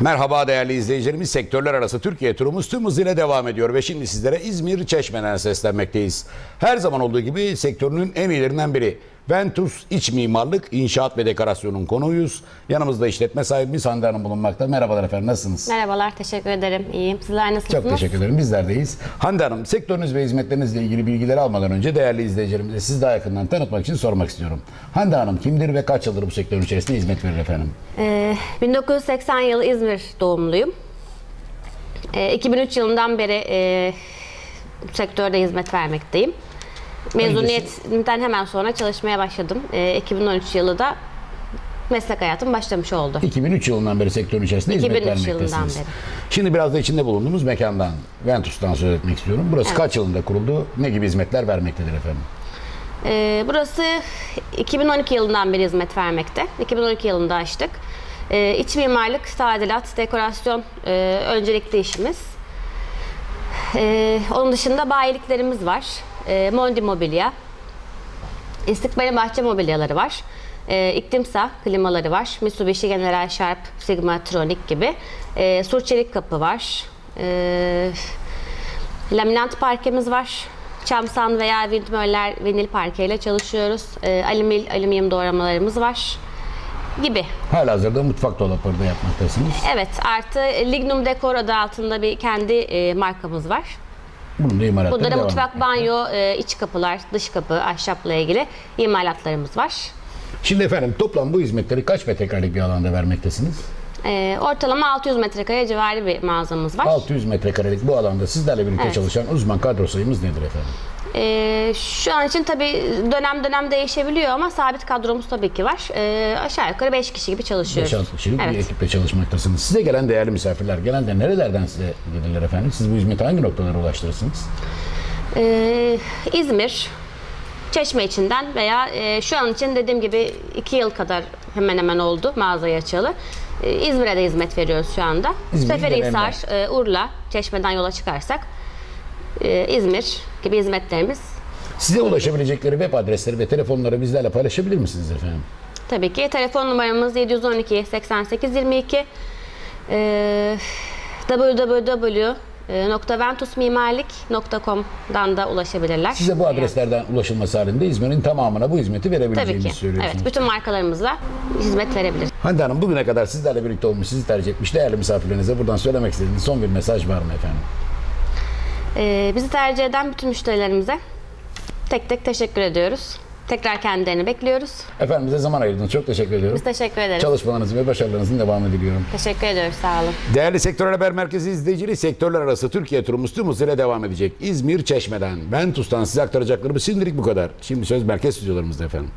Merhaba değerli izleyicilerimiz. Sektörler arası Türkiye turumuz tüm hızıyla devam ediyor ve şimdi sizlere İzmir Çeşme'den seslenmekteyiz. Her zaman olduğu gibi sektörünün en iyilerinden biri. Ventus İç Mimarlık, İnşaat ve Dekorasyon'un konuğuyuz. Yanımızda işletme sahibimiz Hande Hanım bulunmakta. Merhabalar efendim, nasılsınız? Merhabalar, teşekkür ederim. İyiyim. Sizler nasılsınız? Çok teşekkür ederim. Bizler deyiz. Hande Hanım, sektörünüz ve hizmetlerinizle ilgili bilgileri almadan önce değerli izleyicilerimize sizi daha yakından tanıtmak için sormak istiyorum. Hande Hanım kimdir ve kaç yıldır bu sektörün içerisinde hizmet verir efendim? Ee, 1980 yılı İzmir doğumluyum. Ee, 2003 yılından beri e, sektörde hizmet vermekteyim. Mezuniyetimden hemen sonra çalışmaya başladım. Ee, 2013 yılı da meslek hayatım başlamış oldu. 2003 yılından beri sektörün içerisinde hizmet 2003 vermektesiniz. yılından beri. Şimdi biraz da içinde bulunduğumuz mekandan, Ventus'tan söz etmek istiyorum. Burası Evet. kaç yılında kuruldu? Ne gibi hizmetler vermektedir efendim? Ee, burası 2012 yılından beri hizmet vermekte. 2012 yılında açtık. Ee, iç mimarlık, tadilat, dekorasyon e, öncelikli işimiz. Ee, onun dışında bayiliklerimiz var. Ee, Mondi Mobilya, İstikbal'in bahçe mobilyaları var. Ee, İklimsa klimaları var. Mitsubishi General Sharp, Sigmatronic gibi. Ee, Sur çelik kapı var. Ee, laminant parkemiz var. Çamsan veya windmöller vinil parkeyle çalışıyoruz. Ee, alümil, alüminyum doğramalarımız var gibi. Halihazırda mutfak dolapları da yapmaktasınız. Evet, artı Lignum Decor adı altında bir kendi e, markamız var. Bunun da imalatları Burada da devam mutfak, etmekte. banyo, e, iç kapılar, dış kapı, ahşapla ilgili imalatlarımız var. Şimdi efendim toplam bu hizmetleri kaç metrekarelik bir alanda vermektesiniz? Ee, ortalama 600 metrekare civarı bir mağazamız var. 600 metrekarelik bu alanda sizlerle birlikte Evet. çalışan uzman kadro sayımız nedir efendim? Ee, şu an için tabii dönem dönem değişebiliyor ama sabit kadromuz tabii ki var. Ee, aşağı yukarı 5 kişi gibi çalışıyoruz. 5-6 kişilik bir Evet. ekiple çalışmaktasınız. Size gelen değerli misafirler genelde nerelerden size gelirler efendim? Siz bu hizmeti hangi noktalara ulaştırırsınız? Ee, İzmir, Çeşme içinden veya e, şu an için dediğim gibi 2 yıl kadar hemen hemen oldu mağazayı açalı. Ee, İzmir'e de hizmet veriyoruz şu anda. Seferihisar, e, Urla, Çeşme'den yola çıkarsak e, İzmir gibi hizmetlerimiz Size ulaşabilecekleri web adresleri ve telefonları bizlerle paylaşabilir misiniz efendim? Tabii ki. Telefon numaramız 712 88 22. Ee, www.ventusmimarlik.com'dan da ulaşabilirler. Size bu adreslerden ulaşılması halinde İzmir'in tamamına bu hizmeti Tabii verebileceğinizi ki. söylüyorsunuz. Evet, bütün markalarımızla hizmet verebiliriz. Hande Hanım bugüne kadar sizlerle birlikte olmuş, sizi tercih etmiş değerli misafirlerinize buradan söylemek istediğiniz son bir mesaj var mı efendim? Ee, bizi tercih eden bütün müşterilerimize tek tek teşekkür ediyoruz. Tekrar kendilerini bekliyoruz. Efendim bize zaman ayırdınız. Çok teşekkür ediyorum. Biz teşekkür ederiz. Çalışmalarınızın ve başarılarınızın devamını diliyorum. Teşekkür ediyoruz. Sağ olun. Değerli Sektör Haber Merkezi izleyicileri sektörler arası Türkiye turumuz tüm hızıyla devam edecek. İzmir Çeşme'den, Ventus'tan size aktaracaklarımız şimdilik bu kadar. Şimdi söz merkez stüdyolarımızda efendim.